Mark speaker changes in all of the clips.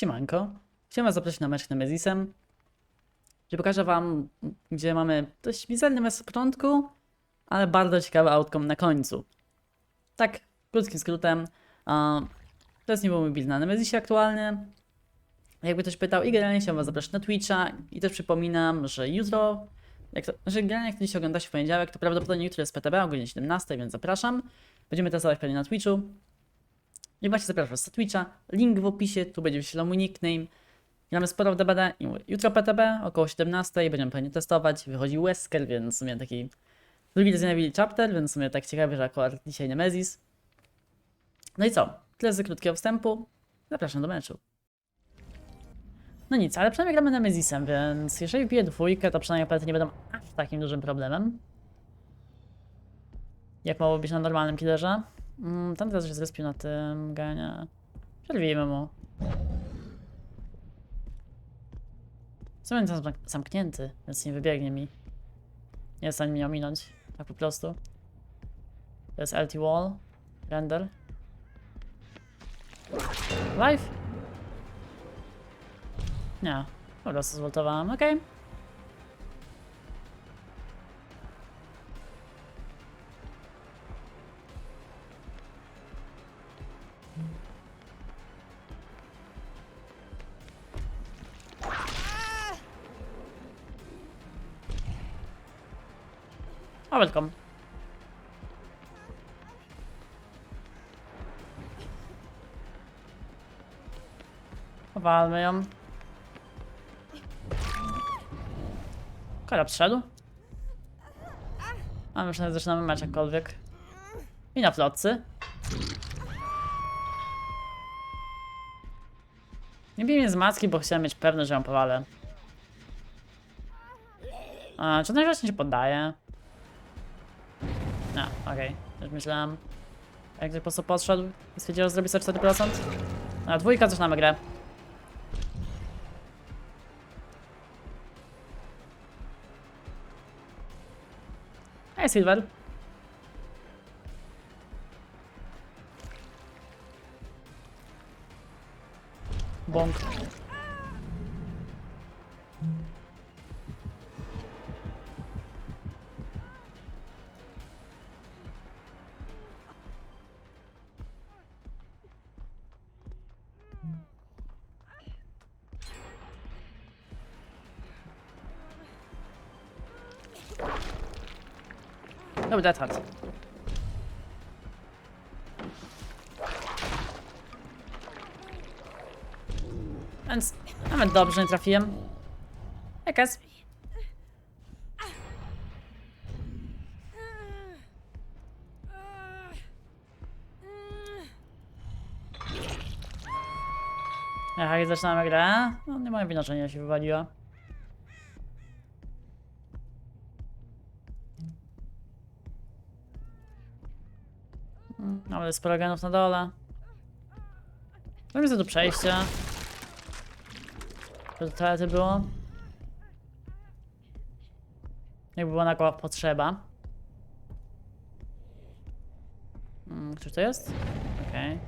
Speaker 1: Siemanko. Chciałem zaprosić na mecz z Nemezisem, gdzie pokażę wam, gdzie mamy dość mizerny mecz w początku, ale bardzo ciekawy outcome na końcu. Tak, krótkim skrótem, a, to jest niby mój build na Nemezisie aktualny. Jakby ktoś pytał, i generalnie chciałem was zaprosić na Twitcha i też przypominam, że jutro, jak to, że generalnie jak ktoś ogląda się w poniedziałek, to prawdopodobnie jutro jest PTB o godzinie 17, więc zapraszam. Będziemy testować pewnie na Twitchu. I właśnie zapraszam na Twitcha. Link w opisie, tu będzie wyświetlał mój nickname. Gramy sporo w DBD i mówię, jutro PTB około 17 będziemy pewnie testować. Wychodzi Wesker, więc w sumie taki drugi Resident chapter, więc w sumie tak ciekawy, że akurat dzisiaj Nemesis. No i co? Tyle z krótkiego wstępu. Zapraszam do meczu. No nic, ale przynajmniej gramy Nemezisem, więc jeżeli wbiję dwójkę, to przynajmniej pety nie będą aż takim dużym problemem. Jak mało być na normalnym killerze. Mm, ten teraz się zrespił na tym gania. Przerwijmy mu. Sumie jest zamk- zamknięty, więc nie wybiegnie mi. Nie jest stanie mnie ominąć. Tak po prostu. To jest LT wall. Render. Live? Nie. Po prostu zvoltowałem, okej. O, welcome. Powalmy ją. Kola przyszedł. A myślę, że zaczynamy mecz jakkolwiek. I na flotcy. Nie bij mnie z macki, bo chciałem mieć pewność, że ją powalę. A, czy ten właśnie się poddaje? Okej. Już myślałem. Jak po prostu podszedł i stwierdził, że zrobi sobie 4%. A dwójka zaczynamy grę. Hej, Silver. Bąk. Dobry Death Heart. Więc nawet dobrze nie trafiłem. Jakaś. Aha, i zaczynamy grę. No nie moje wina, że nie się wywaliła. Mamy sporo genów na dole. Mamy za do przejścia. To do toalety było. Jakby była nagła potrzeba. Hmm, ktoś to jest? Okej.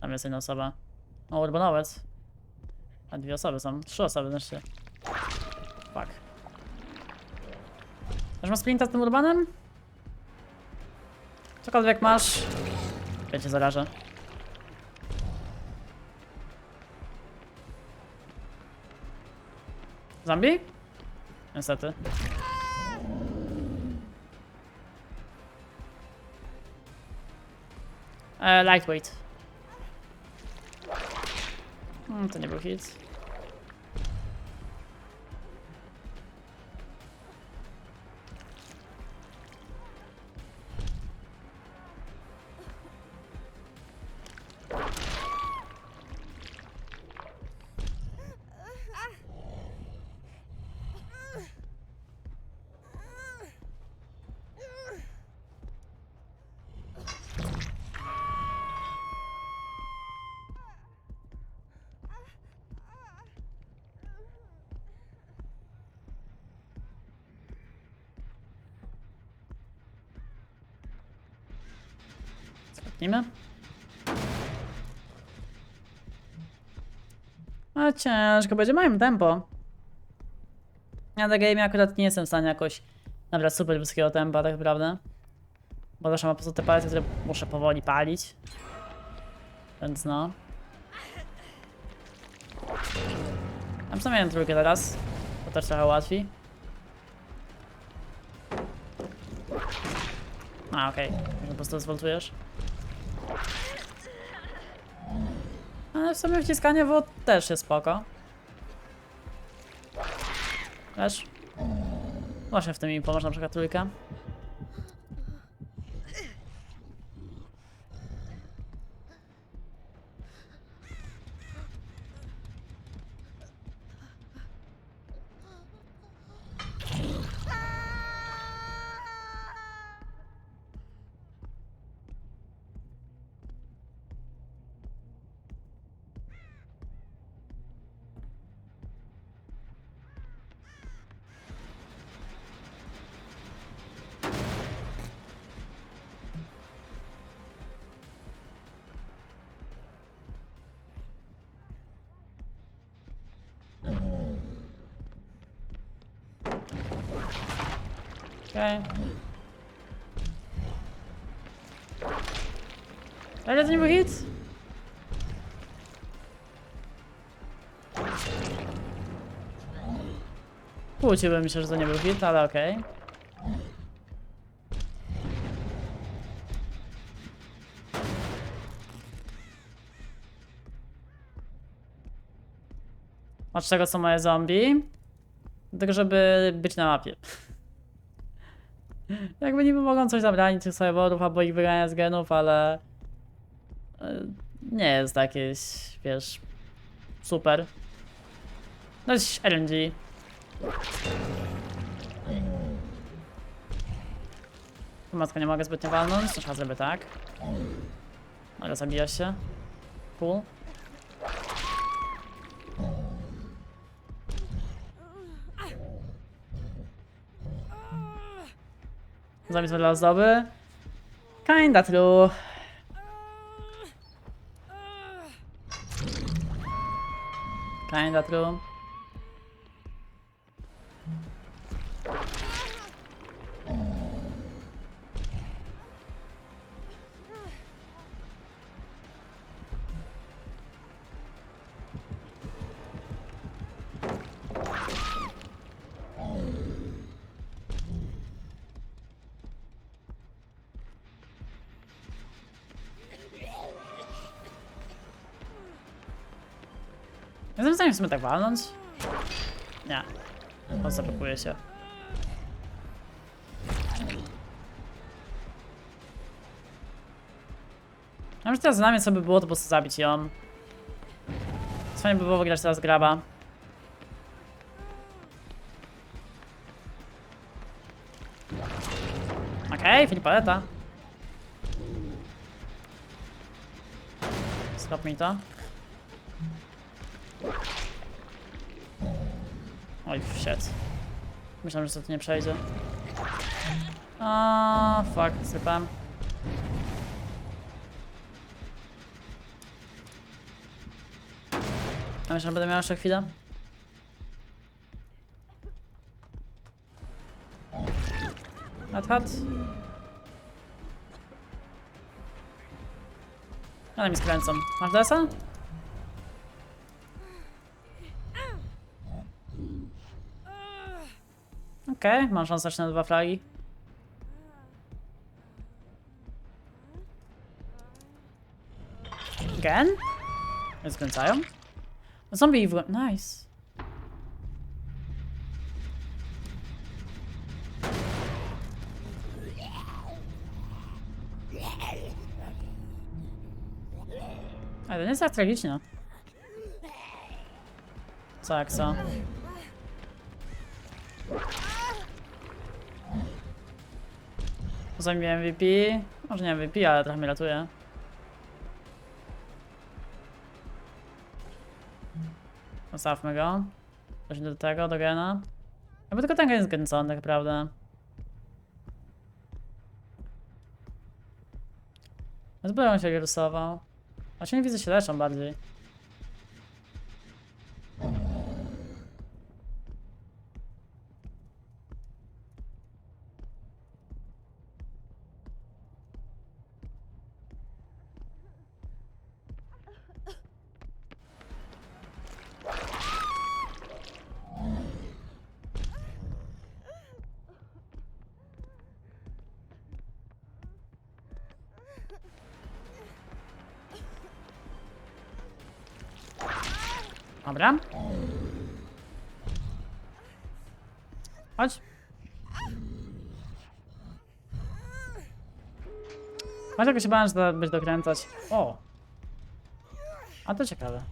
Speaker 1: Tam jest jedna osoba. O, urbanowiec. A dwie osoby są. Trzy osoby znaczy. Fuck. Też ma sprinta z tym urbanem? Cokolwiek masz. Ja cię zarażę. Zombie? Niestety. E, lightweight. Hmm, to nie był hit. Spotnijmy. A ciężko będzie, mają tempo. Ja na game akurat nie jestem w stanie jakoś nabrać super wysokiego tempa, tak naprawdę. Bo zawsze mam po prostu te palce, które muszę powoli palić. Więc no. Co miałem trójkę teraz. To też trochę łatwiej. A, okej. Okay. Po prostu zwoltujesz. Ale w sumie wciskanie wód też jest spoko. Wiesz? Właśnie w tym mi pomoże na przykład trójka. Okej. Ale to nie był hit? Kłóciłbym się, że to nie był hit, ale okej. Od czego są moje zombie? Tylko żeby być na mapie. Jakby niby mogą coś zabranić tych serwerów albo ich wyganiać z genów, ale e, nie jest jakieś, wiesz, super. Dość RNG. Matka nie mogę zbytnio walnąć, to trzeba zrobić tak. Ale zabija się. Cool. Zamysł dla ozdoby. Kinda true. Kinda true. Jestem w stanie w sumie tak walnąć? Nie. Po prostu blokuje się. Ja myślę, teraz za nami co by było, to po prostu zabić ją. Fajnie by było wygrać teraz graba. Okej, okay, Filipaleta. Stop mi to. Oj, shit. Myślałem, że to nie przejdzie. A, fuck, sypam. A myślę, że będę miał jeszcze chwilę. Hat, hat. Ale mi skręcą. Masz desa? Okej, mam szansę na dwa flagi. Gen? Nie skręcają? Zombie i w... Nice. Ale to nie jest tak tragicznie. Co jak co? Zajmie MVP. Może nie MVP, ale trochę mnie ratuje. Zostawmy go. Weźmy do tego, do gena. Jakby tylko ten gen jest gęcony tak naprawdę. Zbyłem się rysował. A nie widzę się leczą bardziej. Dobra. Chodź. Masz jakoś bałem, że to będzie dokręcać. O! A to ciekawe.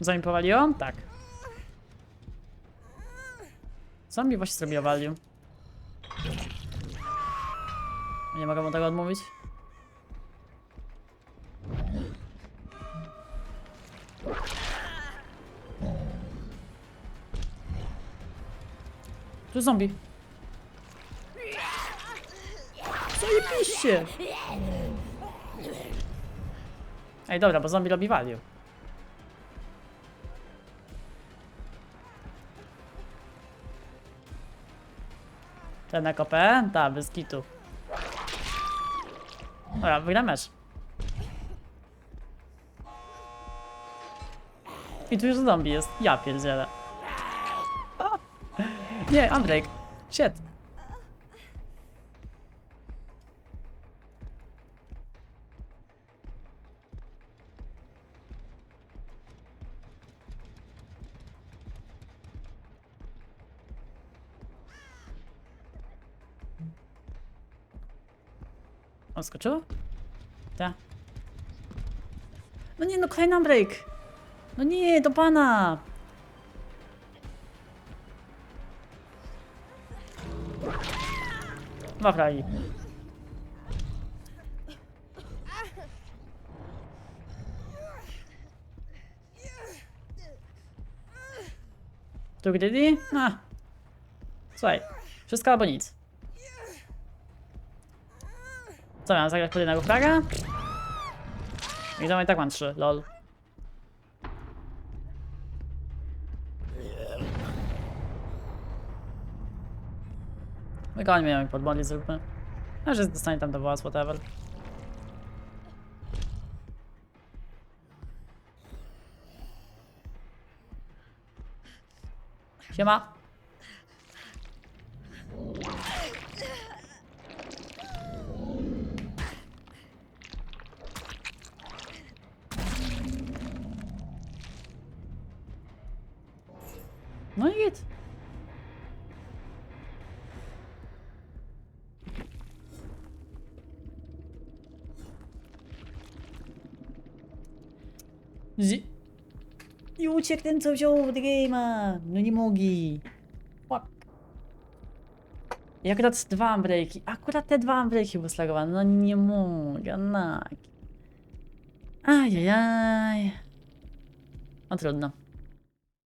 Speaker 1: Zombie powaliło? Tak. Zombie właśnie zrobiło value. Nie mogę mu tego odmówić. Tu zombie. Zajebiście! Ej, dobra, bo zombie robi value. Ten ekopę? Tak, bez kitu. Dobra, wygram mecz. I tu już zombie jest. Ja pierdzielę. Nie, Andrzej. Shit. On skoczył? Tak. No nie, no kolejny break. No nie, do pana. Dwa fragi. Tu gdyli? No. Słuchaj, wszystko albo nic. Co miałem zagrać pod jednego fraga? I to i tak mam trzy, lol. Wygońmy ją i podmodli zróbmy. A że dostanie tam do was, whatever. Siema. No i git. Z... I uciekł ten, co wziął od game'a. No nie mogli. Fuck. I akurat dwa breaki. Akurat te dwa breaki były. No nie mogę, no. Ajajaj. No trudno.